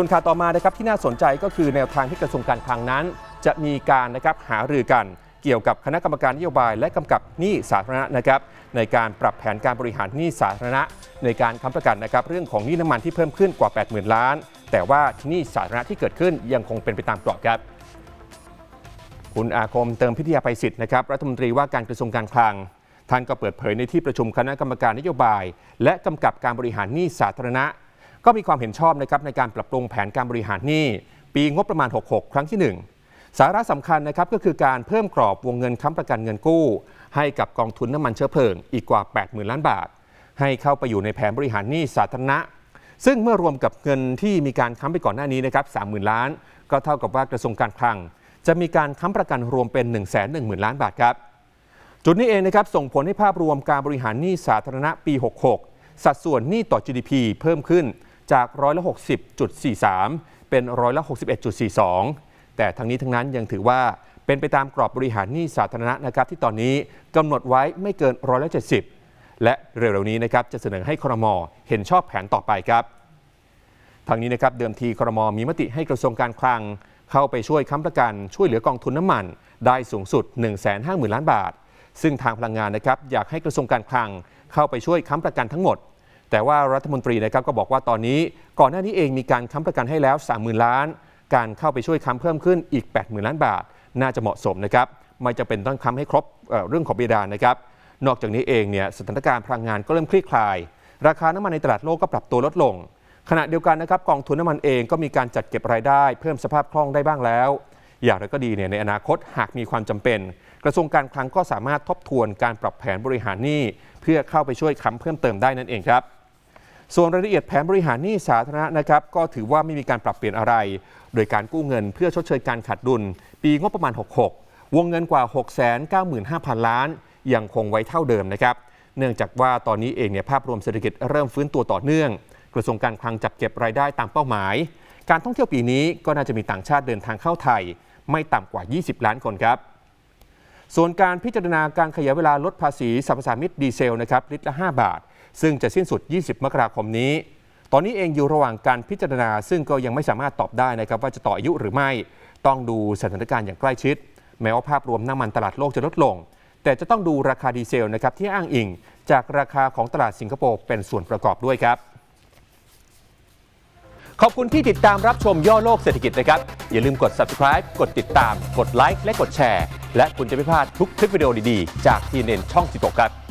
ส่วนข่าวต่อมานะครับที่น่าสนใจก็คือแนวทางที่กระทรวงการคลังนั้น จะมีการนะครับหารือกันเกี่ยวกับคณะกรรมการนโยบาย และกำกับหนี้สาธารณะนะครับในการปรับแผนการบริหารหนี้สาธารณะ ในการค้ำประกันนะครับเรื่องของหนี้น้ำมันที่เพิ่มขึ้นกว่า 80,000 ล้าน แต่ว่าหนี้สาธารณะที่เกิดขึ้นยังคงเป็นไปตามกรอบครับ คุณอาคมเติมพิทยาภัยศิษย์นะครับรัฐมนตรีว่าการกระทรวงการคลังท่านก็เปิดเผยในที่ประชุมคณะกรรมการนโยบาย และกำกับการบริหารหนี้สาธารณะ ก็มีความเห็นชอบนะครับในการปรับปรุงแผนการบริหารหนี้ ปีงบประมาณ 66 ครั้งที่ 1 สาระสำคัญนะครับก็คือการเพิ่มกรอบวงเงินค้ำประกันเงินกู้ ให้กับกองทุนน้ำมันเชื้อเพลิงอีกกว่า 80,000 ล้านบาท ให้เข้าไปอยู่ในแผนบริหารหนี้สาธารณะ ซึ่งเมื่อรวมกับเงินที่มีการค้ำไปก่อนหน้านี้นะครับ30,000 ล้าน ก็เท่ากับว่ากระทรวงการคลัง จะมีการค้ำประกันรวมเป็น 1 1 0 0 0 0 ล้านบาทครับจุดนี้เองนะครับส่งผลให้ภาพรวมการบริหารหนี้สาธารณะปี 66 สัดส่วนหนี้ต่อ GDP เพิ่มขึ้น จากร้อยละ60.43 เป็นร้อยละ61.42 แต่ทั้งนี้ทั้งนั้นยังถือว่าเป็นไปตามกรอบบริหารหนี้สาธารณะนะครับที่ตอนนี้กำหนดไว้ไม่เกินร้อยละ70 และเร็วๆนี้นะครับจะเสนอให้ครมเห็นชอบแผนต่อไปครับทางนี้นะครับเดิมทีครมมีมติให้กระทรวงการคลัง เข้าไปช่วยค้ำประกัน ช่วยเหลือกองทุนน้ำมัน ได้สูงสุด 150,000 ล้านบาท ซึ่งทางพลังงานนะครับอยากให้กระทรวงการคลังเข้าไปช่วยค้ำประกันทั้งหมด แต่ว่ารัฐมนตรีนะครับก็บอกว่าตอนนี้ก่อนหน้านี้เองมีการค้ำประกันให้แล้ว 30,000 ล้าน การเข้าไปช่วยค้ำเพิ่มขึ้นอีก 80,000 ล้านบาท น่าจะเหมาะสมนะครับไม่จะเป็นต้องค้ำให้ครบเเรื่องของเบดานนะครับนอกจากนี้เองเนี่ยสถานการณ์พลังงานก็เริ่มคลี่คลาย ราคาน้ำมันในตลาดโลกก็ปรับตัวลดลง ขณะเดียวกันนะครับกองทุนน้ำมันเองก็มีการจัดเก็บรายได้ เพิ่มสภาพคล่องได้บ้างแล้ว อย่างไรก็ดีเนี่ยในอนาคตหากมีความจำเป็น กระทรวงการคลังก็สามารถทบทวนการปรับแผนบริหารหนี้เพื่อเข้าไปช่วยค้ำเพิ่มเติมได้นั่นเองครับ ส่วนรายละเอียดแผนบริหารหนี้สาธารณะนะครับก็ถือว่าไม่มีการปรับเปลี่ยนอะไร โดยการกู้เงินเพื่อชดเชยการขาดดุล ปีงบประมาณ 66 วงเงินกว่า 695,000 ล้าน ยังคงไว้เท่าเดิมนะครับ เนื่องจากว่าตอนนี้เองเนี่ยภาพรวมเศรษฐกิจเริ่มฟื้นตัวต่อเนื่อง กระทรวงการคลังจัดเก็บรายได้ตามเป้าหมาย การท่องเที่ยวปีนี้ก็น่าจะมีต่างชาติเดินทางเข้าไทย ไม่ต่ำกว่า 20 ล้านคนครับส่วนการพิจารณาการขยายเวลาลดภาษีสรรพสามิตดีเซลนะครับลิตรละ 5 บาท ซึ่งจะสิ้นสุด 20 มกราคมนี้ ตอนนี้เองอยู่ระหว่างการพิจารณา ซึ่งก็ยังไม่สามารถตอบได้นะครับว่าจะต่ออายุหรือไม่ ต้องดูสถานการณ์อย่างใกล้ชิด แม้ว่าภาพรวมน้ำมันตลาดโลกจะลดลง แต่จะต้องดูราคาดีเซลนะครับที่อ้างอิง จากราคาของตลาดสิงคโปร์เป็นส่วนประกอบด้วยครับขอบคุณที่ติดตามรับชมย่อโลกเศรษฐกิจนะครับ อย่าลืมกด subscribe กดติดตาม กดไลค์และกดแชร์ และคุณจะไม่พลาดทุกคลิปวิดีโอดีๆ จากทีเน็นช่อง 16 ครับ